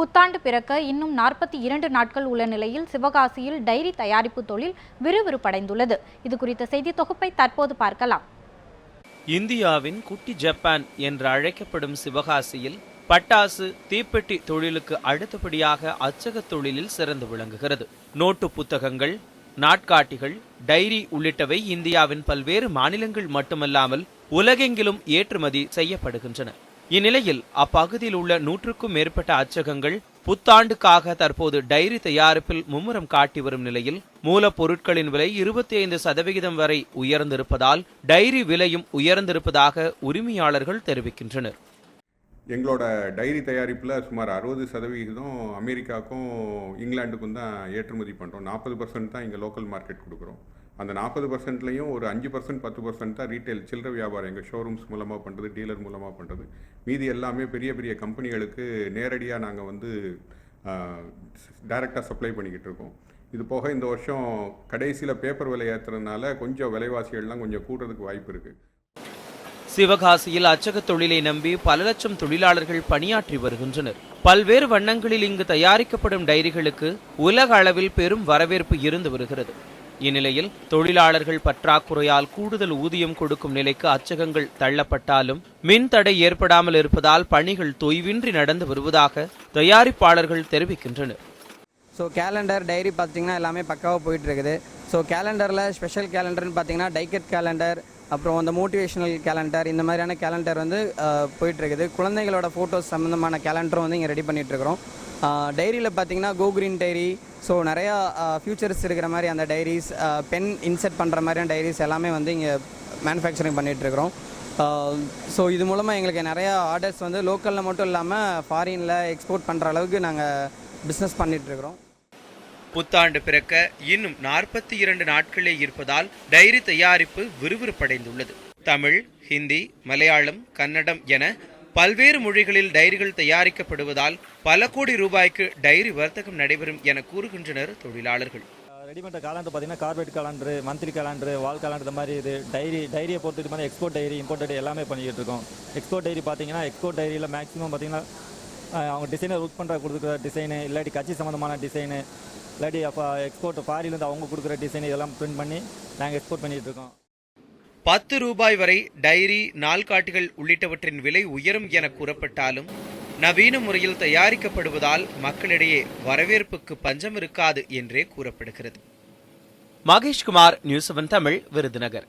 புத்தாண்டு பிறக்க இன்னும் நாற்பத்தி இரண்டு நாட்கள் உள்ள நிலையில் சிவகாசியில் டைரி தயாரிப்பு தொழில் விறுவிறுப்படைந்துள்ளது. இது குறித்த செய்தி தொகுப்பை தற்போது பார்க்கலாம். இந்தியாவின் குட்டி ஜப்பான் என்று அழைக்கப்படும் சிவகாசியில் பட்டாசு தீப்பெட்டி தொழிலுக்கு அடுத்தபடியாக அச்சகத் தொழிலில் சிறந்து விளங்குகிறது. நோட்டு புத்தகங்கள் நாட்காட்டிகள் டைரி உள்ளிட்டவை இந்தியாவின் பல்வேறு மாநிலங்கள் மட்டுமல்லாமல் உலகெங்கிலும் ஏற்றுமதி செய்யப்படுகின்றன. இந்நிலையில் அப்பகுதியில் உள்ள நூற்றுக்கும் மேற்பட்ட அச்சகங்கள் புத்தாண்டுக்காக தற்போது டைரி தயாரிப்பில் மும்முரம் காட்டி வரும் நிலையில் மூலப்பொருட்களின் விலை இருபத்தி ஐந்து சதவிகிதம் வரை உயர்ந்திருப்பதால் டைரி விலையும் உயர்ந்திருப்பதாக உரிமையாளர்கள் தெரிவிக்கின்றனர். எங்களோட டைரி தயாரிப்பில் சுமார் அறுபது சதவிகிதம் அமெரிக்காவுக்கும் இங்கிலாண்டுக்கும் தான் ஏற்றுமதி பண்ணுறோம் நாற்பது பர்சன்ட் தான் இங்கே லோக்கல் மார்க்கெட் கொடுக்குறோம். அந்த நாற்பது பர்சன்ட்லேயும் ஒரு அஞ்சு பர்சன்ட் பத்து பர்சன்ட் தான் ரீட்டைல் சில்லற வியாபாரம் எங்கள் ஷோரூம்ஸ் மூலமாக பண்ணுறது டீலர் மூலமாக பண்ணுறது மீதி எல்லாமே பெரிய பெரிய கம்பெனிகளுக்கு நேரடியாக நாங்கள் வந்து டைரெக்டாக சப்ளை பண்ணிக்கிட்டு இருக்கோம். இது போக இந்த வருஷம் கடைசியில் பேப்பர் விலை ஏற்றுறதுனால கொஞ்சம் விலைவாசிகள்லாம் கொஞ்சம் கூடுறதுக்கு வாய்ப்பு இருக்குது சிவகாசியில் அச்சக தொழிலை நம்பி பல லட்சம் தொழிலாளர்கள் பணியாற்றி வருகின்றனர். பல்வேறு வண்ணங்களில் இங்கு தயாரிக்கப்படும் டைரிகளுக்கு உலக அளவில் பெரும் வரவேற்பு இருந்து வருகிறது. இந்நிலையில் தொழிலாளர்கள் பற்றாக்குறையால் கூடுதல் ஊதியம் கொடுக்கும் நிலைக்கு அச்சகங்கள் தள்ளப்பட்டாலும் மின் தடை ஏற்படாமல் இருப்பதால் பணிகள் தொய்வின்றி நடந்து வருவதாக தயாரிப்பாளர்கள் தெரிவிக்கின்றனர். ஸோ கேலண்டர் டைரி பார்த்தீங்கன்னா எல்லாமே பக்காவாக போயிட்டு இருக்குது. ஸோ கேலண்டரில் ஸ்பெஷல் கேலண்டர்னு பார்த்தீங்கன்னா டைக்கெட் கேலண்டர் அப்புறம் அந்த மோட்டிவேஷனல் கேலண்டர் இந்த மாதிரியான கேலண்டர் வந்து போயிட்டுருக்குது. குழந்தைகளோட ஃபோட்டோஸ் சம்மந்தமான கேலண்டரும் வந்து இங்கே ரெடி பண்ணிகிட்ருக்குறோம் இருக்கிறோம் டைரியில் பார்த்தீங்கன்னா கோ டைரி ஸோ நிறையா ஃபியூச்சர்ஸ் இருக்கிற மாதிரி அந்த டைரிஸ் பென் இன்செர்ட் பண்ணுற மாதிரியான டைரிஸ் எல்லாமே வந்து இங்கே மேனுஃபேக்சரிங் பண்ணிகிட்ருக்குறோம் இருக்கிறோம் ஸோ இது மூலமாக எங்களுக்கு நிறையா ஆர்டர்ஸ் வந்து லோக்கலில் மட்டும் இல்லாமல் ஃபாரினில் எக்ஸ்போர்ட் பண்ணுற அளவுக்கு நாங்கள் பிஸ்னஸ் பண்ணிகிட்ருக்குறோம் புத்தாண்டு பிறக்க இன்னும் நாற்பத்தி இரண்டு நாட்களே இருப்பதால் டைரி தயாரிப்பு விறுவிறுப்படைந்துள்ளது. தமிழ் ஹிந்தி மலையாளம் கன்னடம் என பல்வேறு மொழிகளில் டைரிகள் தயாரிக்கப்படுவதால் பல கோடி ரூபாய்க்கு டைரி வர்த்தகம் நடைபெறும் என கூறுகின்றனர் தொழிலாளர்கள். ரெடிமேட் காலாண்டு பார்த்தீங்கன்னா கார்பரேட் காலாண்டு மந்த்லி காலாண்டு வால் காலண்டர் இந்த மாதிரி இது டைரி டைரியை பொறுத்து மாதிரி எக்ஸ்போர்ட் டைரி இம்போர்ட் டைரி எல்லாமே பண்ணிக்கிட்டு இருக்கோம். எக்ஸ்போர்ட் டைரி பார்த்தீங்கன்னா எக்ஸ்போர்ட் டைரியில் மேக்ஸிமம் பார்த்தீங்கன்னா அவங்க டிசைனர் ஒர்க் பண்ணுற கொடுக்குற டிசைனு இல்லாட்டி கட்சி சம்மந்தமான டிசைனு இல்லாட்டி அப்போ எக்ஸ்போர்ட் ஃபாரிலேருந்து அவங்க கொடுக்குற டிசைன் இதெல்லாம் பிரிண்ட் பண்ணி நாங்கள் எக்ஸ்போர்ட் பண்ணிகிட்டு இருக்கோம். பத்து ரூபாய் வரை டைரி நாள்காட்டிகள் உள்ளிட்டவற்றின் விலை உயரும் என கூறப்பட்டாலும் நவீன முறையில் தயாரிக்கப்படுவதால் மக்களிடையே வரவேற்புக்கு பஞ்சம் இருக்காது என்றே கூறப்படுகிறது. Maheshkumar news seven Tamil Virudhunagar.